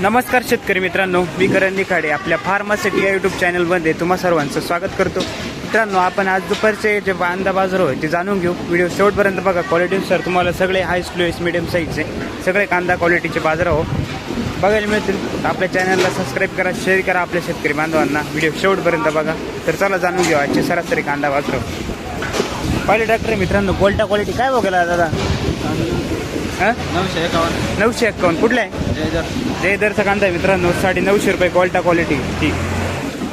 नमस्कार शेतकरी मित्रांनो मी करण निखाडे आपल्या फार्मासिटी या यूट्यूब चॅनलमध्ये तुम्हा सर्वांचं स्वागत करतो. मित्रांनो आपण आज दुपारचे जे कांदा बाजार होय ते जाणून घेऊ. व्हिडिओ शेवटपर्यंत बघा क्वालिटीनुसार तुम्हाला सगळे हाय स्लोएस मिडियम साईजचे सगळे कांदा क्वालिटीचे बाजार हो बघायला मिळतील आपल्या चॅनलला सबस्क्राईब करा शेअर करा आपल्या शेतकरी बांधवांना. व्हिडिओ शेवटपर्यंत बघा तर चला जाणून घेऊ आजचे सरासरी कांदा बाजार. पहिले डॉक्टर मित्रांनो गोल्टा क्वालिटी काय बघायला दादा? हां नऊशे एकावन्न. नऊशे एक्कावन्न कुठला आहे? जयदरचा कांदा मित्रांनो साडे नऊशे रुपये क्वालिटा क्वालिटी ठीक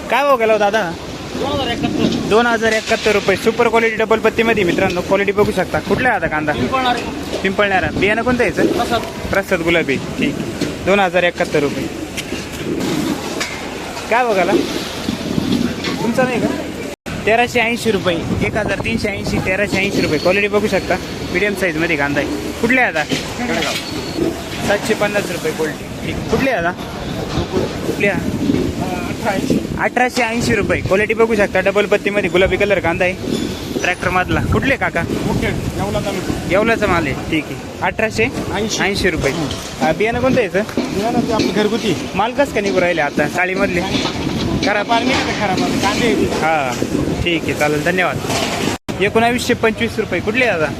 काय भाव गेला हो दादा? दोन हजार एकाहत्तर रुपये. सुपर क्वालिटी डबल पत्तीमध्ये मित्रांनो क्वालिटी बघू शकता. कुठला आता कांदा? पिंपळणार. बियाणं कोणतं यायचं प्रसाद. प्रसाद गुलाबी. ठीक दोन हजार एकाहत्तर रुपये. काय बघाला तुमचा नाही का? तेराशे ऐंशी रुपये. एक हजार तीनशे ऐंशी तेराशे ऐंशी रुपये. क्वालिटी बघू शकता. मीडियम साईजमध्ये कांदा आहे. कुठले आहे आता? सातशे पन्नास रुपये क्वालिटी ठीक कुठले आहे आता कुठले आहे? अठराशे ऐंशी रुपये. क्वालिटी बघू शकता. डबल पत्तीमध्ये गुलाबी कलर कांदा आहे. ट्रॅक्टर मधला. कुठले काका? येवलाचा माल आहे. ठीक आहे. अठराशे ऐंशी. ऐंशी रुपये. हा, बियाणं कोणतं यायचं आपली घरगुती. माल कसं का निघू राहिले आता? साडीमधले. खराब पाणी खराब कांदे हा ठीक आहे. चालेल. धन्यवाद. एकोणावीसशे पंचवीस रुपये. कुठले आता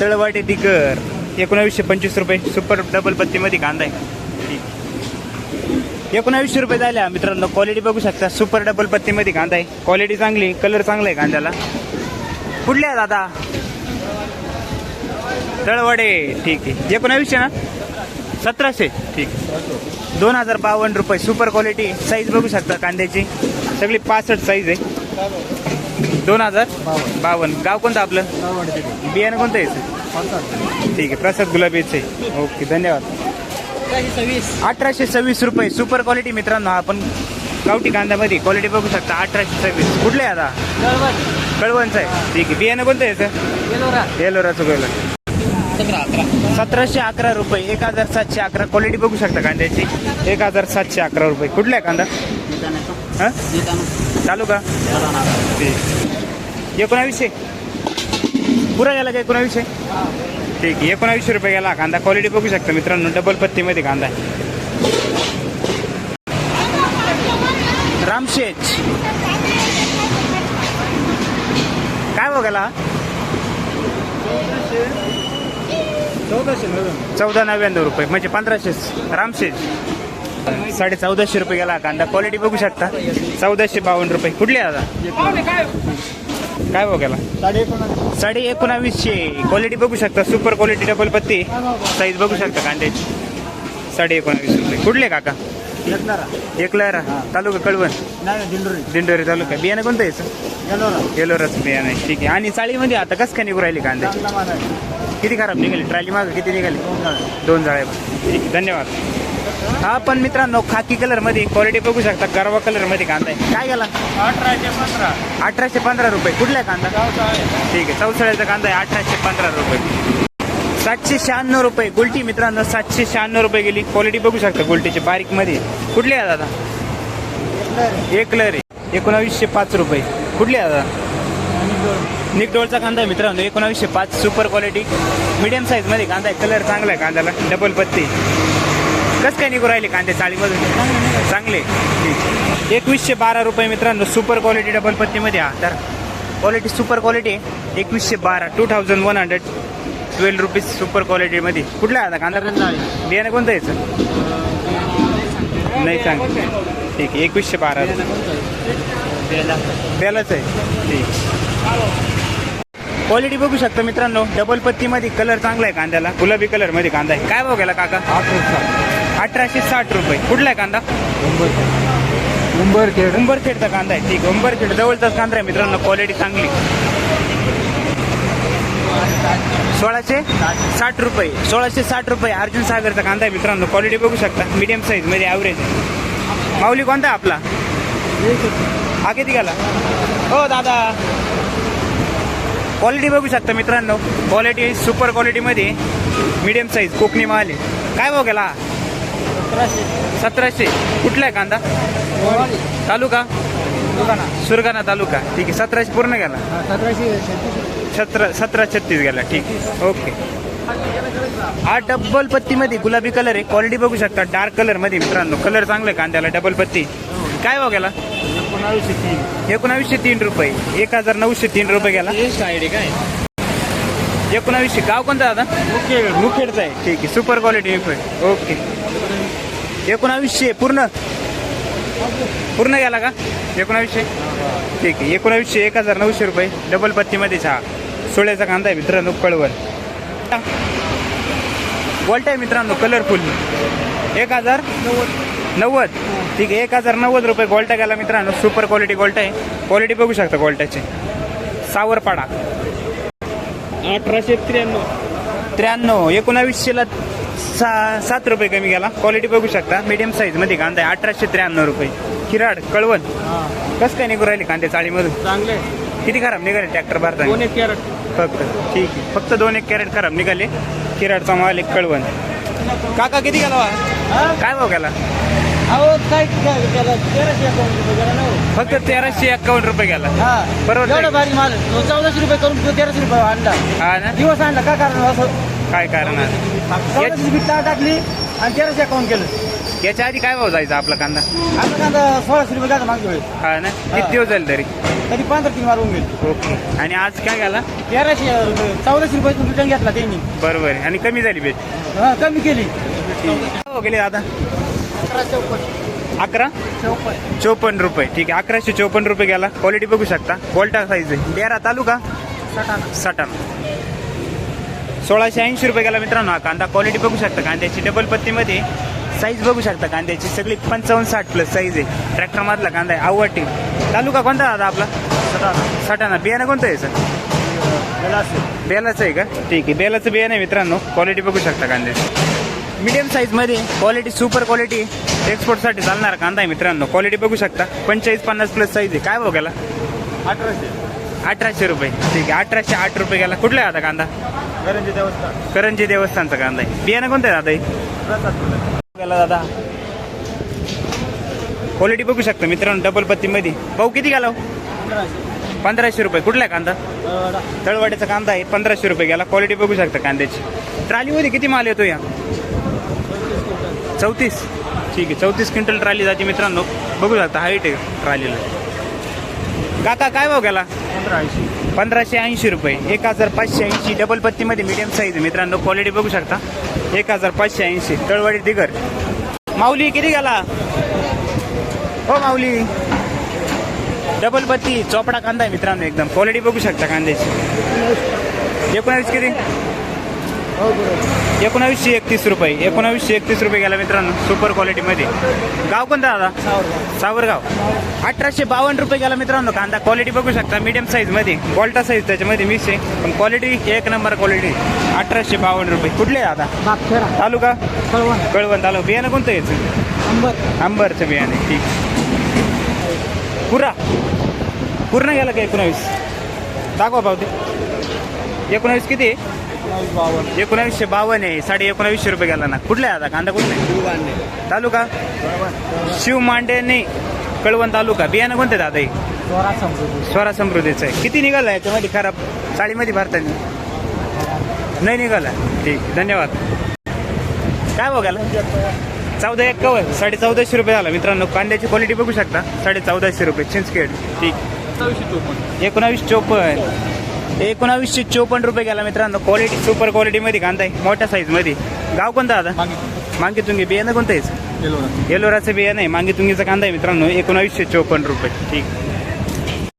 तळवाटे दिगर एकोणावीसशे पंचवीस रुपये. सुपर डबल पत्तीमध्ये कांदा आहे. ठीक एकोणावीसशे रुपये झाल्या मित्रांनो. क्वालिटी बघू शकता. सुपर डबल पत्तीमध्ये कांदा आहे. क्वालिटी चांगली कलर चांगला आहे कांद्याला. कुठले आहे दादा? तळवडे. ठीक आहे. एकोणावीसशे ना? सतराशे. ठीक दोन हजार बावन्न रुपये. सुपर क्वालिटी साईज बघू शकता कांद्याची. सगळी पासष्ट साईज आहे. दोन हजार बावन्न. गाव कोणतं आपलं? बियाणं कोणतं यायचं ठीक आहे प्रसाद गुलाबीचे ओके धन्यवाद. अठराशे सव्वीस रुपये सुपर क्वालिटी मित्रांनो आपण गावठी कांद्यामध्ये क्वालिटी बघू शकता अठराशे सव्वीस. कुठले आहे आता? कळवणचं आहे. ठीक आहे बियाणं कोणतं यायचं येलोराचं गळलं सतरा अकरा सतराशे अकरा रुपये एक हजार सातशे अकरा. क्वालिटी बघू शकता कांद्याची. एक हजार सातशे अकरा रुपये. कुठला आहे कांदा? चालू का? एकोणावीसशे. पुरा गेला का एकोणावीसशे? ठीक आहे एकोणावीसशे रुपये गेला कांदा. क्वालिटी बघू शकता मित्रांनो डबल पत्तीमध्ये कांदा आहे. रामशेज. काय बघायला चौदा नव्याण्णव रुपये म्हणजे पंधराशेच रामशेज. साडे चौदाशे रुपये गेला कांदा. क्वालिटी बघू शकता. चौदाशे बावन्न रुपये. कुठली आता काय बघायला साडे एकोणीस साडे एकोणावीसशे. क्वालिटी बघू शकता. सुपर क्वालिटी डबल पत्ती. साईज बघू शकता कांद्याची. साडे एकोणावीस रुपये. कुठले काका? एकलारा. तालुका कळवण. दिंडोरी. तालुका. बियाणं कोणतं यायचं येलोरा. येलोरच बियाणं आहे. ठीक आहे. आणि चाळीमध्ये आता कसं काय निघू राहिली कांदे? किती खराब निघाली? ट्रॅली मागं किती निघाली? दोन झाले. दोन जाळे ठीक आहे. धन्यवाद. हा पण मित्रांनो खाकी कलरमध्ये क्वालिटी बघू शकता गरवा कलरमध्ये कांदा आहे. काय गेला? अठराशे पंधरा. अठराशे पंधरा रुपये. कुठला आहे कांदा? ठीक आहे चौसळ्याचा कांदा आहे अठराशे पंधरा रुपये. सातशे शहाण्णव रुपये. गुलटी मित्रांनो सातशे शहाण्णव रुपये गेली. क्वालिटी बघू शकता गुलटीची बारीकमध्ये कुठली आहे दादा? एक आहे. एकोणावीसशे पाच रुपये. कुठली आहे दादा? निकडोळचा कांदा आहे मित्रांनो एकोणावीसशे पाच. सुपर क्वालिटी मिडियम साईजमध्ये कांदा आहे. कलर चांगला आहे कांद्याला. डबल पत्ती. कसं काय निघू राहिले कांदे चाळीमधून? चांगले. ठीक एकवीसशे बारा रुपये मित्रांनो सुपर क्वालिटी डबल पत्तीमध्ये हा. तर क्वालिटी सुपर क्वालिटी आहे. एकवीसशे बारा two thousand one hundred twelve rupees super क्वालिटीमध्ये कुठला आहे आता कांदा? बियाणं कोणतं यायचं नाही सांग ठीक आहे एकवीसशे बारा. बेलाच आहे. ठीक. क्वालिटी बघू शकता मित्रांनो डबल पत्तीमध्ये कलर चांगला आहे कांद्याला. गुलाबी कलरमध्ये कांदा आहे. काय भाव गेला काका? अठराशे साठ रुपये. कुठला आहे कांदा? उंबरखेड. उंबरखेडचा कांदा आहे. ठीक उंबरखेड. जवळचाच कांदा आहे मित्रांनो. क्वालिटी चांगली. सोळाशे साठ रुपये. सोळाशे साठ रुपये अर्जुन सागरचा कांदा आहे मित्रांनो. क्वालिटी बघू शकता. मीडियम साईजमध्ये ॲव्हरेज माऊली कोणता आहे आपला? हा किती गेला? हो दादा. क्वालिटी बघू शकता मित्रांनो. क्वालिटी सुपर क्वालिटीमध्ये मीडियम साईज कोकणी माल आहे. काय भाव गेला? सतराशे. कुठला आहे कांदा? तालुका? सुरगाणा. तालुका. ठीक आहे सतराशे पूर्ण गेला सतराशे सतरा सतरा छत्तीस गेला ठीक. आहे ओके. हा डबल पत्तीमध्ये गुलाबी कलर आहे. क्वालिटी बघू शकता डार्क कलरमध्ये मित्रांनो. कलर चांगला आहे कांद्याला डबल पत्ती. काय भाव गेला? एकोणावीसशे तीन. एकोणावीसशे तीन रुपये. एक हजार नऊशे तीन रुपये गेला. काय? एकोणावीसशे. गाव कोणतं दादा? मुखेडचं आहे. ठीक आहे सुपर क्वालिटी ओके. एकोणावीसशे पूर्ण? पूर्ण गेला का? एकोणावीसशे? ठीक आहे. एकोणावीसशे एक हजार नऊशे रुपये. डबल पत्तीमध्ये चहा सोळ्याचा कांदा आहे मित्रांनो वॉल्ट आहे मित्रांनो कलरफुल एक हजार नव्वद. ठीक आहे. एक हजार नव्वद रुपये गोल्टा गेला मित्रांनो. सुपर क्वालिटी गोल्टा आहे. क्वालिटी बघू शकता गोल्टाची सावरपाडा. अठराशे त्र्याण्णव. त्र्याण्णव. एकोणावीसशेला सा सात रुपये कमी गेला क्वालिटी बघू शकता. मीडियम साईजमध्ये कांदा आहे. अठराशे त्र्याण्णव रुपये. किराड कळवण. हा कसं काय निघून राहिले कांदे चाळीमधून? चांगले. किती खराब निघाले ट्रॅक्टर भरता दोन एक कॅरेट. फक्त. ठीक आहे. फक्त दोन एक कॅरेट खराब निघाले. किराडचा माल एक कळवण. काका किती गेला वा? काय भाव गेला अहो काय काय त्याला तेराशे अकाउंट रुपये गेला ना हो. फक्त तेराशे एक्कावन्न रुपये गेला हा. बरोबर एवढा. भारी माल तो चौदाशे रुपये करून तो तेराशे रुपये आणला. हा ना? दिवस आणला. काय कारण असं? काय कारण आहे? टाकली आणि तेराशे अकाउंट केलं. याच्या आधी काय भाव जायचा आपला कांदा? आपला कांदा सोळाशे रुपये जाता मागच्या वेळेस. हा ना? किती दिवस झाले तरी? तरी पंधरा तीन मारून गेले. ओके. आणि आज काय गेला तेराशे रुपये चौदाशे रुपये रिटर्न घेतला त्यांनी. बरोबर आहे. आणि कमी झाली बेट हा कमी केली. काय भाव गेले दादा? अकरा चौपन्न. अकरा? चौपन्न. चोपन्न रुपये. ठीक आहे. अकराशे चोपन्न रुपये गेला. क्वालिटी बघू शकता. गोल्टा साईज आहे. बेरा तालुका? सटाणा. सटाणा. सोळाशे ऐंशी रुपये गेला मित्रांनो हा कांदा क्वालिटी बघू शकता. कांद्याची डबल पत्तीमध्ये साईज बघू शकता. कांद्याची सगळी पंचावन्न साठ प्लस साईज आहे. ट्रॅक्टर मधला कांदा आहे. आवडते तालुका कोणता दादा आपला? सटाणा. सटाणा. बियाणं कोणतं आहे सर बेलाचं आहे का? ठीक आहे. बेलाचं बियाणं आहे मित्रांनो. क्वालिटी बघू शकता कांद्याची. मीडियम साईजमध्ये क्वालिटी सुपर क्वालिटी एक्सपोर्टसाठी चालणारा कांदा आहे मित्रांनो. क्वालिटी बघू शकता. पंचेचाळीस पन्नास प्लस साईज आहे. काय गेला? अठराशे. अठराशे रुपये. ठीक आहे. अठराशे आठ रुपये गेला. कुठला आहे आता कांदा? गरंजी देवस्थान. करंजी देवस्थानचा कांदा आहे. बियाणं कोणतं आहे दादा? हे? गेला दादा. क्वालिटी बघू शकता मित्रांनो डबल पत्तीमध्ये. भाऊ किती गेला हो? पंधराशे रुपये. कुठला आहे कांदा. तळवाड्याचा कांदा आहे पंधराशे रुपये गेला क्वालिटी बघू शकता कांद्याची. ट्रालीमध्ये किती माल येतो या? चौतीस ठीक आहे चौतीस क्विंटल ट्राली जाते मित्रांनो. बघू शकता हाईट आहे ट्रालीला. काका काय भाव गेला? पंधरा ऐंशी पंधराशे ऐंशी रुपये एक हजार पाचशे ऐंशी डबल पत्तीमध्ये मीडियम साईज मित्रांनो क्वालिटी बघू शकता. एक हजार पाचशे ऐंशी तळवाडी दिगर. माऊली किती गेला? हो माऊली. डबल पत्ती चोपडा कांदा आहे मित्रांनो एकदम. क्वालिटी बघू शकता कांद्याची. एकोणावीस किती? एकोणावीसशे एकतीस रुपये. एकोणावीसशे एकतीस रुपये गेला मित्रांनो सुपर क्वालिटीमध्ये गाव कोणता दादा? सावरगाव. अठराशे बावन्न रुपये गेला मित्रांनो कांदा. क्वालिटी बघू शकता मीडियम साईजमध्ये. गोल्टा साईज त्याच्यामध्ये मिक्स आहे. पण क्वालिटी एक नंबर क्वालिटी अठराशे बावन्न रुपये. कुठले आता नागखेडा तालुका? कळवण. कळवण तालुका. बियाणं कोणतं यायचं अंबर. आंबरचं बियाणे ठीक. पुरा पूर्ण गेला का एकोणावीस? दाखवा पावते. एकोणावीस किती आहे? एकोणावीसशे बावन्न. आहे. साडे एकोणावीसशे रुपये गेला ना. कुठला आहे आता? कांदा कुठला आहे? तालुका? शिव मांडे नाही कळवण तालुका. बियाणं कोणते दादा हे? स्वरा समृद्धीचं आहे. किती निघाला याच्यामध्ये खराब? चाळीमध्ये भरताना. नाही निघाला. ठीक. धन्यवाद. काय बघायला चौदा एक्कावन्न. साडे चौदाशे रुपये झाला. मित्रांनो कांद्याची क्वालिटी बघू शकता. साडे चौदाशे रुपये. चिंचखेड. ठीक. एकोणावीस चोपन्न. एकोणावीसशे चोपन्न रुपये गेला मित्रांनो. क्वालिटी सुपर क्वालिटीमध्ये कांदा आहे. मोठ्या साईजमध्ये गाव कोणता आता मागे तुम्ही बियाणं कोणतं आहे? येलोराचं बियाणं आहे. मागे तुंगीचा कांदा आहे मित्रांनो. एकोणावीसशे चोपन्न रुपये. ठीक.